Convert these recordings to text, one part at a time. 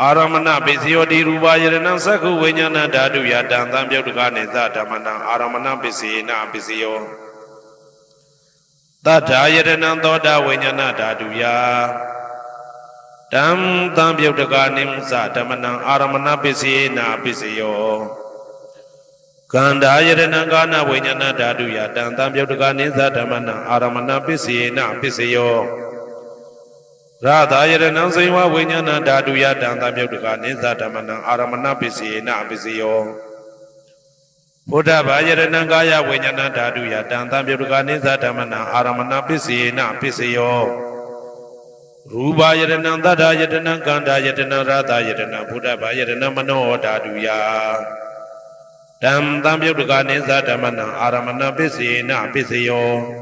အာရမဏပစ္စယောတိရူပယရဏံသက္ခုဝိညာဏဓာတုယတံသံပြုတ်တကနိသဓမ္မနံအာရမဏပစ္စေနပစ္စယောတတ္ထာယရဏံသောတာဝိညာဏဓာတုယတံသံပြုတ်တကနိသဓမ္မနံအာရမဏပစ္စေနပစ္စယောကန္တာယရဏံကာနဝိညာဏဓာတုယတံသံပြုတ်တကနိသဓမ္မနံအာရမဏပစ္စေနပစ္စယော ရသာယရဏံစေဝဝိညာဏဓာတုယတံသံပြုတ်တကနိသဓမ္မနံအာရမဏပစ္စေနပစ္စယောဘုဒ္ဓဘာယရဏံကာယဝိညာဏဓာတုယတံသံပြုတ်တကနိသဓမ္မနံအာရမဏပစ္စေနပစ္စယောရူပယရဏံသတ္တယတနံကန္တာယတနံရသာယတနံဘုဒ္ဓဘာယရဏံမနောဓာတုယတံသံပြုတ်တကနိသဓမ္မနံအာရမဏပစ္စေနပစ္စယော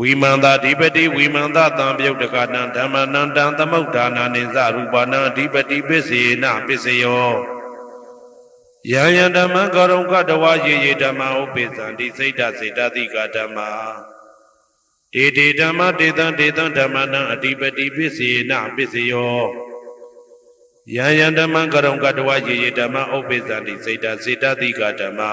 ဝိမန္တာဓိပတိဝိမန္တတံပြုတ်တကနံဓမ္မနံတံသမုဋ္ဌာနာနိသရူပနံအဓိပတိပစ္စေနပစ္စယောယံယံဓမ္မကရုံကတဝရေရေဓမ္မဥပိသံတိစိတ်ဓာစေတသိကဓမ္မာတေတေဓမ္မတေတံတေတံဓမ္မနံအဓိပတိပစ္စေနပစ္စယောယံယံဓမ္မကရုံကတဝရေရေဓမ္မဥပိသံတိစိတ်ဓာစေတသိကဓမ္မာ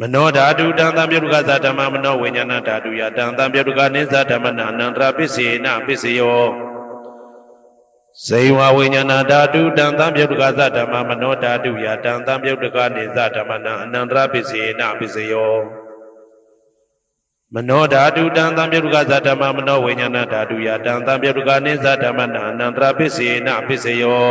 မနောဓာတုတံသံပြုတ်တကသဓမ္မမနောဝိညာဏဓာတုယတံသံပြုတ်တကနေသဓမ္မနံအနန္တရပစ္စေနပစ္စယောဇေဝဝိညာဏဓာတုတံသံပြုတ်တကသဓမ္မမနောဓာတုယတံသံပြုတ်တကနေသဓမ္မနံအနန္တရပစ္စေနပစ္စယောမနောဓာတုတံသံပြုတ်တကသဓမ္မမနောဝိညာဏဓာတုယတံသံပြုတ်တကနေသဓမ္မနံအနန္တရပစ္စေနပစ္စယော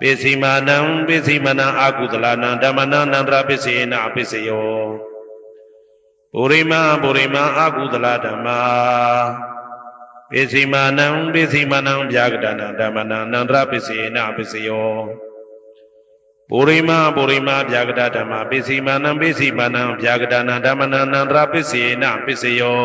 ပိစီမာနံပိစီမနံအာကုသလနံဓမ္မနံနန္တရပိစေနအပိစယောပုရိမပုရိမအာကုသလဓမ္မာပိစီမာနံပိစီမနံဗျာကတနံဓမ္မနံနန္တရပိစေနအပိစယောပုရိမပုရိမဗျာကတဓမ္မာပိစီမာနံပိစီမာနံဗျာကတနံဓမ္မနံနန္တရပိစေနအပိစယော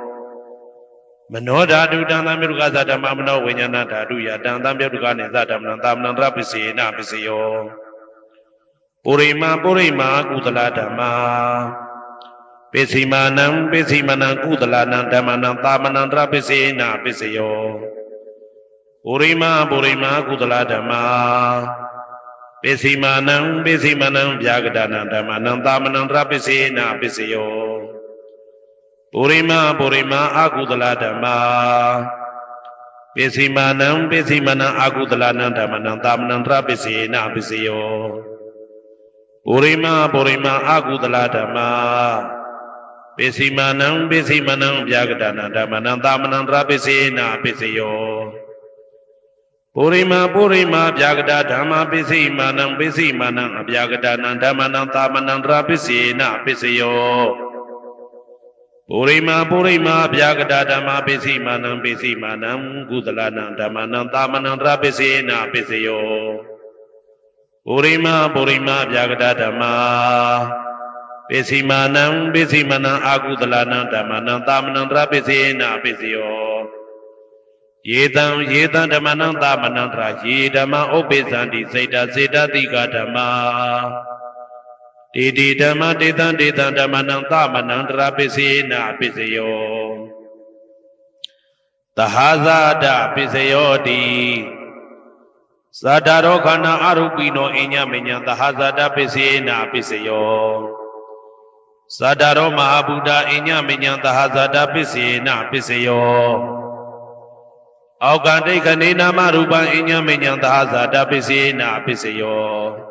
မနောဓာတုတံသံမြုပ်ကသဓမ္မမနောဝိညာဏဓာတုယတံသံမြုပ်ကနေသဓမ္မနံသာမဏံတရပစ္စေနပစ္စယောပုရိမာပုရိမာကုသလဓမ္မာပိစီမာနံပိစီမနံကုသလနံဓမ္မနံသာမဏံတရပစ္စေနပစ္စယောပုရိမာပုရိမာကုသလဓမ္မာပိစီမာနံပိစီမနံဗျာကတနံဓမ္မနံသာမဏံတရပစ္စေနပစ္စယော ပုရိမပုရိမအာကုသလဓမ္မာပိစီမာနံပိစီမနံအာကုသလနံဓမ္မနံသာမဏံတရပိစေနပိစယောပုရိမပုရိမအာကုသလဓမ္မာပိစီမာနံပိစီမနံဗျာကတနာဓမ္မနံသာမဏံတရပိစေနပိစယောပုရိမပုရိမဗျာကတဓမ္မာပိစီမာနံပိစီမာနံအဗျာကတနံဓမ္မနံသာမဏံတရပိစေနပိစယော ပုရိမာပုရိမာဗျာကတာဓမ္မာပိစိမာနံပိစိမာနံကုသလနံဓမ္မနံတာမနံတရပိစေနာပိစယောပုရိမာပုရိမာဗျာကတာဓမ္မာပိစိမာနံပိစိမာနံအာကုသလနံဓမ္မနံတာမနံတရပိစေနာပိစယောယေတံယေတံဓမ္မနံတာမနံတရာယေဓမ္မဥပ္ပေသန္တိစေတစေတတိကဓမ္မာ တေတိဓမ္မတေတံတေတံဓမ္မနံသမနံတရာပစ္စေနပစ္စယောသဟာဇာတပစ္စယောတိဇာတာရောခန္ဓာအရုပိနောအညမညံသဟာဇာတပစ္စေနပစ္စယောဇာတာရောမဟာဗုဒ္ဓအညမညံသဟာဇာတပစ္စေနပစ္စယောအောက်ကန္တိခဏေနာမရူပံအညမညံသဟာဇာတပစ္စေနပစ္စယော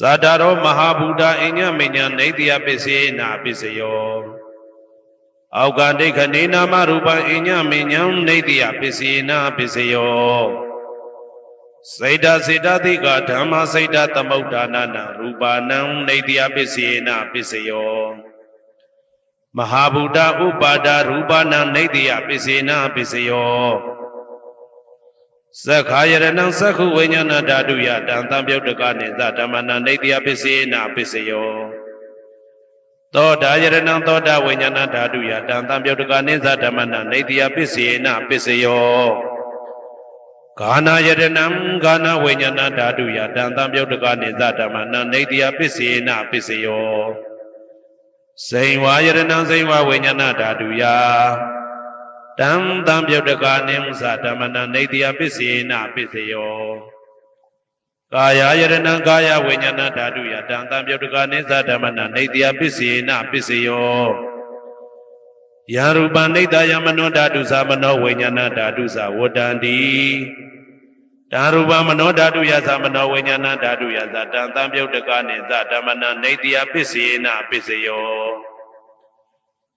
သတ္တရောမဟာဗုဒ္ဓအညမညနေတယပစ္စေနာပစ္စယောအောက်ကဒိဋ္ဌနေနာမရူပံအညမညံနေတယပစ္စေနာပစ္စယောစေတစေတသိကဓမ္မစေတသမုဋ္ဌာနာနာရူပါနံနေတယပစ္စေနာပစ္စယောမဟာဗုဒ္ဓဥပါဒရူပနံနေတယပစ္စေနာပစ္စယော သက္ခာယရဏံသက္ခုဝိညာဏဓာတုယတံတံပြုတ်တကနေသဓမ္မနာနေတယပစ္စေနာပစ္စယောသောတာယရဏံသောတာဝိညာဏဓာတုယတံတံပြုတ်တကနေသဓမ္မနာနေတယပစ္စေနာပစ္စယောဂာနာယရဏံဂာနာဝိညာဏဓာတုယတံတံပြုတ်တကနေသဓမ္မနာနေတယပစ္စေနာပစ္စယောစိန်ဝါယရဏံစိန်ဝါဝိညာဏဓာတုယ တံတံပြုတ်တကာနိမသဓမ္မနနေတယပစ္စေနပစ္စယောကာယယရဏံကာယဝိညာဏဓာတုယတံတံပြုတ်တကာနိသဓမ္မနနေတယပစ္စေနပစ္စယောယရူပနိတယမနောဓာတုသမနောဝိညာဏဓာတုသဝတ္တန္တိဓာရူပမနောဓာတုယသမနောဝိညာဏဓာတုယသတံတံပြုတ်တကာနိသဓမ္မနနေတယပစ္စေနပစ္စယော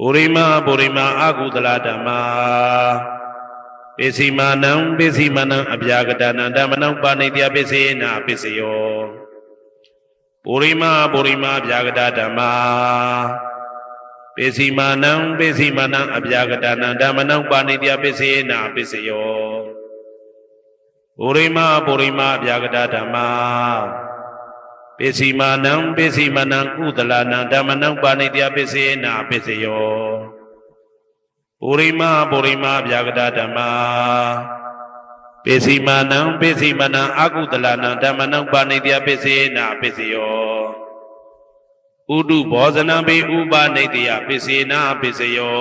ပုရိမပုရိမအာကုသလဓမ္မာပိစီမာနံပိစီမာနံအပြာကတနံဓမ္မနံပါဏိတယပိစေနာပိစယောပုရိမပုရိမအပြာကတဓမ္မာပိစီမာနံပိစီမာနံအပြာကတနံဓမ္မနံပါဏိတယပိစေနာပိစယောပုရိမပုရိမအပြာကတဓမ္မာ ပိစီမာနံပိစီမာနံကုသလနံဓမ္မနံပါဏိတယပိစေနာပိစယောပုရိမပုရိမဗျာဂတဓမ္မာပိစီမာနံပိစီမာနံအကုသလနံဓမ္မနံပါဏိတယပိစေနာပိစယောဥဒုဘောဇနံပိဥပါနိတယပိစေနာပိစယော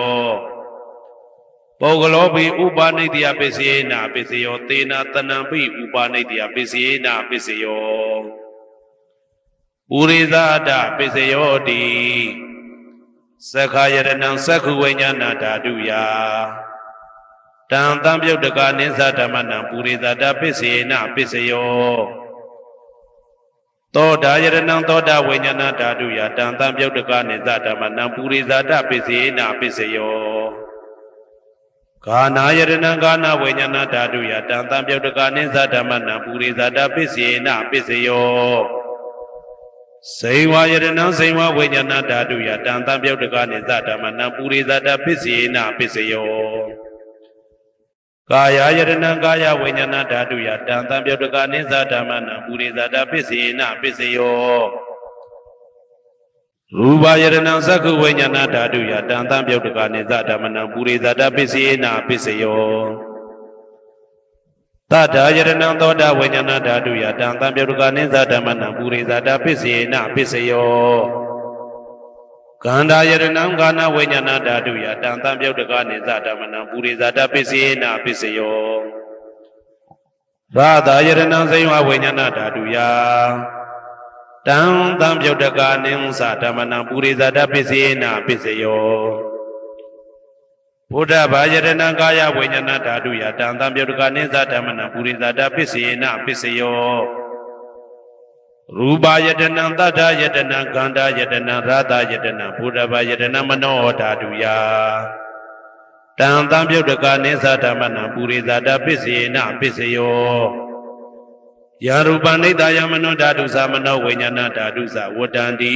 ပုဂ္ဂလောပိဥပါနိတယပိစေနာပိစယော သေနာတနံပိဥပါနိတယပိစေနာပိစယော ပုရိသဒပိစယောတိသက္ခာယရဏံသက္ခုဝိညာဏဓာတုယတံတံပြုတ်တကနိသဓမ္မနံပုရိသတာပစ္စေနပစ္စယောသောတာယရဏံသောတာဝိညာဏဓာတုယတံတံပြုတ်တကနိသဓမ္မနံပုရိသတာပစ္စေနပစ္စယောဂာနာယရဏံဂာနာဝိညာဏဓာတုယတံတံပြုတ်တကနိသဓမ္မနံပုရိသတာပစ္စေနပစ္စယော စေဝယရဏံစေဝဝိညာဏဓာတုယတံတံပြုတ်တကနေသဓမ္မနံပုရိသတပစ္စေနပစ္စယောကာယယရဏံကာယဝိညာဏဓာတုယတံတံပြုတ်တကနေသဓမ္မနံပုရိသတပစ္စေနပစ္စယောရူပယရဏံသက္ခုဝိညာဏဓာတုယတံတံပြုတ်တကနေသဓမ္မနံပုရိသတပစ္စေနပစ္စယော တတ္ထာယရဏံသောတာဝိညာဏဓာတုယတံတံပြုတ်ကနိသဓမ္မနံပုရိသတာပစ္စေနပစ္စယောကန္တာယရဏံကာနဝိညာဏဓာတုယတံတံပြုတ်ကနိသဓမ္မနံပုရိသတာပစ္စေနပစ္စယောရာသာယရဏံစိဝဝိညာဏဓာတုယတံတံပြုတ်တကာနိသဓမ္မနံပုရိသတပစ္စေနပစ္စယော ဘုဒ္ဓဘာယရဏံကာယဝိညာဏဓာတုယတံတံပြုတ်တကာနိသဓမ္မနံပုရိသတပစ္စေနပစ္စယောရူပယတနံတတ္ထယတနံခန္ဓာယတနံရာသယတနံဘုဒ္ဓဘာယတနံမနောဓာတုယတံတံပြုတ်တကာနိသဓမ္မနံပုရိသတပစ္စေနပစ္စယောယာရူပနိတယမနောဓာတုသမနောဝိညာဏဓာတုသဝတ္တန္တိ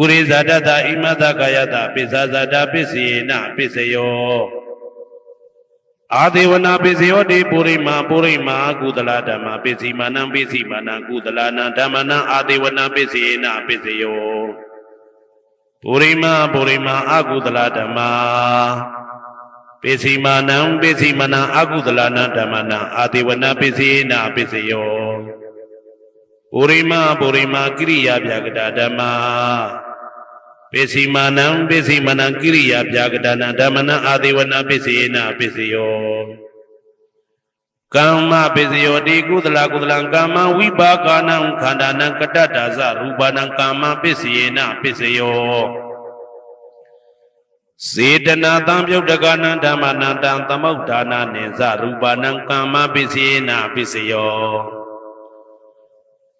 ဥရိဇတတဣမတကာယတပိစ္ဆာဇတပစ္စေနပစ္စယောအာဒေဝနာပစ္စယောတိပုရိမာပုရိမာကုသလဓမ္မာပစ္စည်းမနံပစ္စည်းမနံကုသလနံဓမ္မနံအာဒေဝနာပစ္စေနပစ္စယောပုရိမာပုရိမာအကုသလဓမ္မာပစ္စည်းမနံပစ္စည်းမနံအကုသလနံဓမ္မနံအာဒေဝနာပစ္စေနပစ္စယောပုရိမပုရိမကိရိယာပြာကတာဓမ္မာ ပစ္စည်းမနံပစ္စည်းမနံကိရိယာပြာကတာနံဓမ္မနံအာဒေဝနာပစ္စေနပစ္စယောကမ္မပစ္စယောတိကုသလကုသလံကာမဝိပါကနံခန္ဓာနံကတ္တတာဇရူပနံကာမပစ္စေနပစ္စယောစေတနာတံပြုတ်တကနံဓမ္မနံတံသမုဋ္ဌာနာနိဇရူပနံကာမပစ္စေနပစ္စယော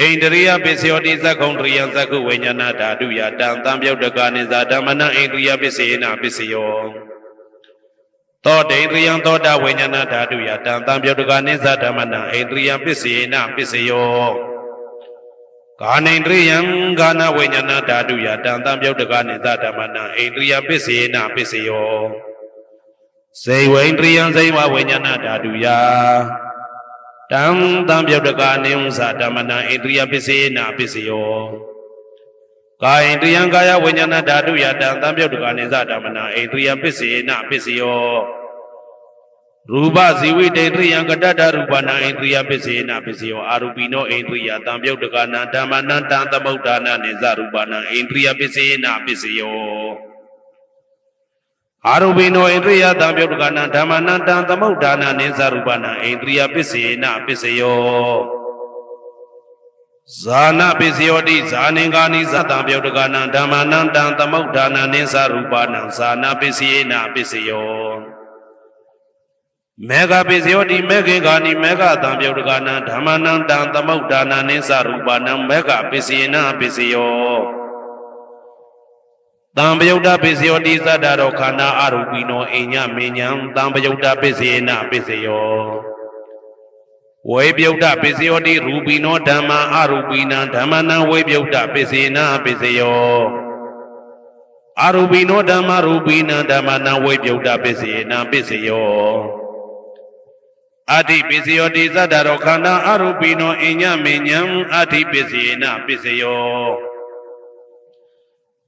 ဣန္ဒရိယပစ္စယောတိသက္ကုံတရိယသက္ကုဝိညာဏဓာတုယတံတံပြုတ်တကနိဇာဓမ္မနံဣန္ဒရိယပစ္စေနပစ္စယောသောတေန္ဒရိယသောတာဝိညာဏဓာတုယတံတံပြုတ်တကနိဇာဓမ္မနံဣန္ဒရိယပစ္စေနပစ္စယောကာနိန္ဒရိယံဂာနဝိညာဏဓာတုယတံတံပြုတ်တကနိဇာဓမ္မနံဣန္ဒရိယပစ္စေနပစ္စယောစေဝိန္ဒရိယံစေဝဝိညာဏဓာတုယ တံတံပြုတ်တကနေဥ္စာဓမ္မနာဣန္ဒြိယပစ္စေနာပစ္စယောကာယန္တယံကာယဝိညာဏဓာတုယတံတံပြုတ်တကနေသဓမ္မနာဣန္ဒြိယပစ္စေနာပစ္စယောရူပဇီဝိတေတရိယံကတ္တရူပနာဣန္ဒြိယပစ္စေနာပစ္စယောအာရူပိနောဣန္ဒြိယတံပြုတ်တကနာဓမ္မနံတံသမုဋ္ဌာနာနိသရူပနာဣန္ဒြိယပစ္စေနာပစ္စယော အာရုပိနောဣန္ဒြိယတံပြုတ်တကနာဓမ္မနံတံသမုဋ္ဌာနာနိသရူပနာဣန္ဒြိယပစ္စေနပစ္စယောဇာနာပစ္စယောတိဇာနင်္ဂာနိသတံပြုတ်တကနာဓမ္မနံတံသမုဋ္ဌာနာနိသရူပနာဇာနာပစ္စယေနပစ္စယောမေဃပစ္စယောတိမေခေဂာနိမေဃတံပြုတ်တကနာဓမ္မနံတံသမုဋ္ဌာနာနိသရူပနာမေဃပစ္စယေနပစ္စယော တံပယုတ်တပစ္စယောတိသတ္တရောခန္ဓာအရူပိနောအိညာမေညာတံပယုတ်တပစ္စယေနပစ္စယောဝေပြုတ်တပစ္စယောတိရူပိနောဓမ္မာအရူပိနံဓမ္မနံဝေပြုတ်တပစ္စေနပစ္စယောအရူပိနောဓမ္မာရူပိနံဓမ္မနံဝေပြုတ်တပစ္စေနပစ္စယောအတ္တိပစ္စယောတိသတ္တရောခန္ဓာအရူပိနောအိညာမေညာအတ္တိပစ္စေနပစ္စယော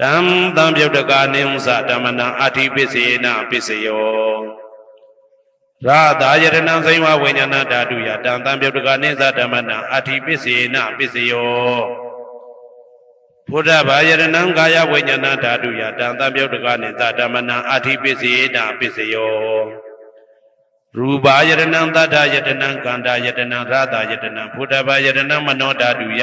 တံတံပြုတ်တကနိဥသဓမ္မနံအာထိပစ္စေနပစ္စယောရာသာယရဏံဇိဝဝိညာဏဓာတုယာတံတံပြုတ်တကနိသဓမ္မနံအာထိပစ္စေနပစ္စယောဘုဒ္ဓဘာယရဏံကာယဝိညာဏဓာတုယတံတံပြုတ်တကနိသဓမ္မနံအာထိပစ္စယေနာပစ္စယောရူပါယရဏံတတ္ထယတနံကန္တာယတနံရတာယတနံဘုဒ္ဓဘာယရဏံမနောဓာတုယ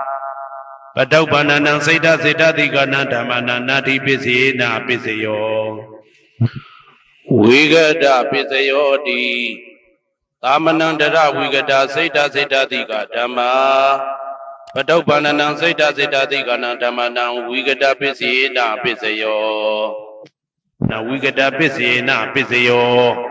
ပတုပ္ပန္နံစိတ်တစိတ်တတိကနံဓမ္မနံနာထိပစ္စယေနာပစ္စယောဝိဂဒပစ္စယောတိသာမဏံတရဝိဂဒစိတ်တစိတ်တတိကဓမ္မာပတုပ္ပန္နံစိတ်တစိတ်တသိကနံဓမ္မနံဝိကတပစ္စယေနပစ္စယောနဝိကတပစ္စယေနပစ္စယော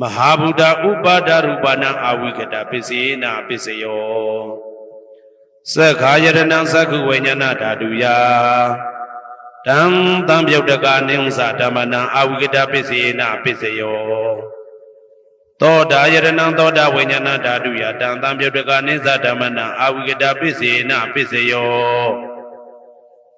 မဟာဗုဒ္ဓဥပါဒရူပနာအဝိကတပစ္စေနပစ္စယောသက္ခာယရဏံသက္ခုဝိညာဏဓာတုယတံတံပြုတ်တကနိဥ္စဓမ္မနံအဝိကတပစ္စေနပစ္စယောသောတာယရဏံသောတာဝိညာဏဓာတုယတံတံပြုတ်တကနိစ္စဓမ္မနံအဝိကတပစ္စေနပစ္စယော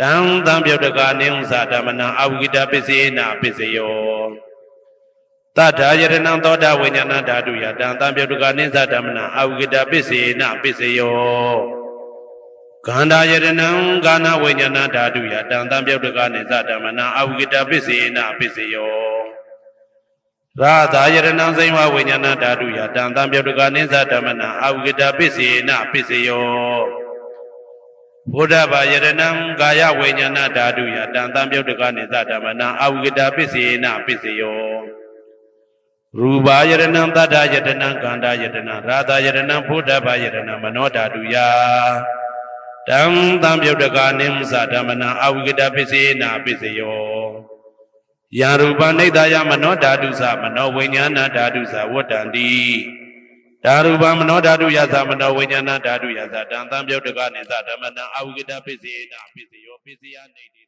တံတံပြုတ်တကနိဥ္စဓမ္မနံအဝိကတပစ္စေနပစ္စယောတတ္ထာယရဏံသောတာဝိညာဏဓာတုယတံတံပြုတ်တကနိစ္စဓမ္မနံအဝိကတပစ္စေနပစ္စယောခန္ဓာယရဏံကာနဝိညာဏဓာတုယတံတံပြုတ်တကနိစ္စဓမ္မနံအဝိကတပစ္စေနပစ္စယောရာသာယရဏံစိမဝိညာဏဓာတုယတံတံပြုတ်တကနိစ္စဓမ္မနံအဝိကတပစ္စေနပစ္စယော ဘုဒ္ဓဘာယရဏံကာယဝိညာဏဓာတုယတံတံပြုတ်တကနိသဓမ္မနံအဝိကတပစ္စေနပစ္စယောရူပါယရဏံတတ္ထယတနံကန္တာယတနံရာသယရဏံဘုဒ္ဓဘာယရဏံမနောဓာတုယတံတံပြုတ်တကနိသဓမ္မနံအဝိကတပစ္စေနပစ္စယောယရူပနိဒာယမနောဓာတုသမနောဝိညာဏဓာတုသဝတ္တန္တိ ဓာရူပမနောဓာတုယသမနောဝိညာဏဓာတုယသတံတံပြုတ်တကနိသဓမ္မနံအဝိကတပစ္စေနပစ္စယောပစ္စယနေတိ